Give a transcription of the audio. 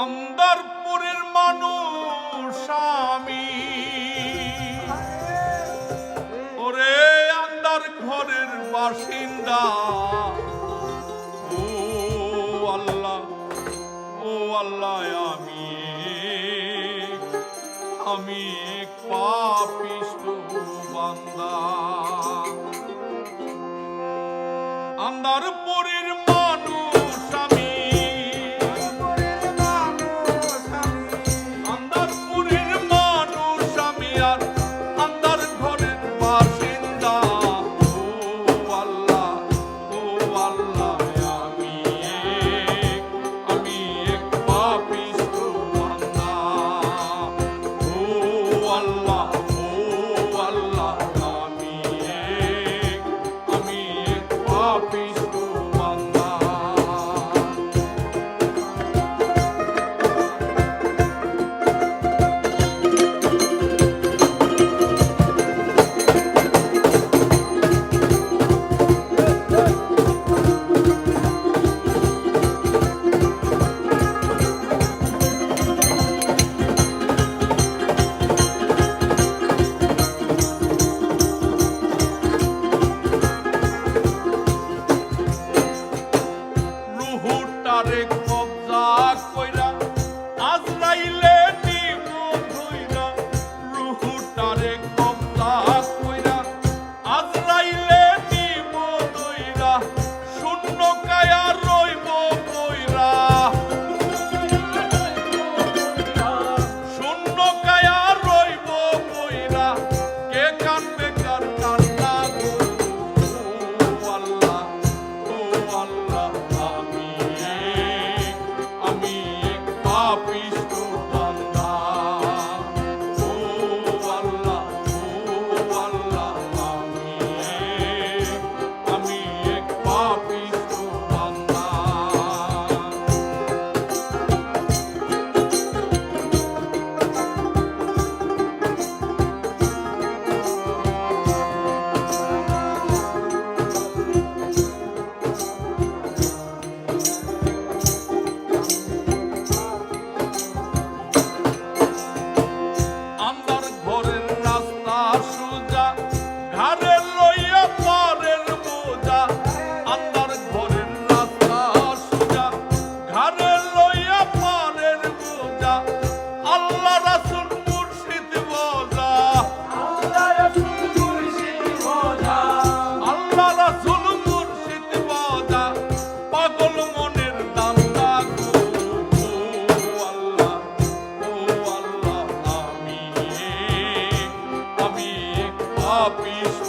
আমদারপুরের মানুষ আমি। ওরে আন্দার ঘরের বাসিন্দা। ও আল্লাহ ও আল্লাহ, আমি আমি পাপিষ্ট বান্দা। আন্দারপুরের Rico. lápis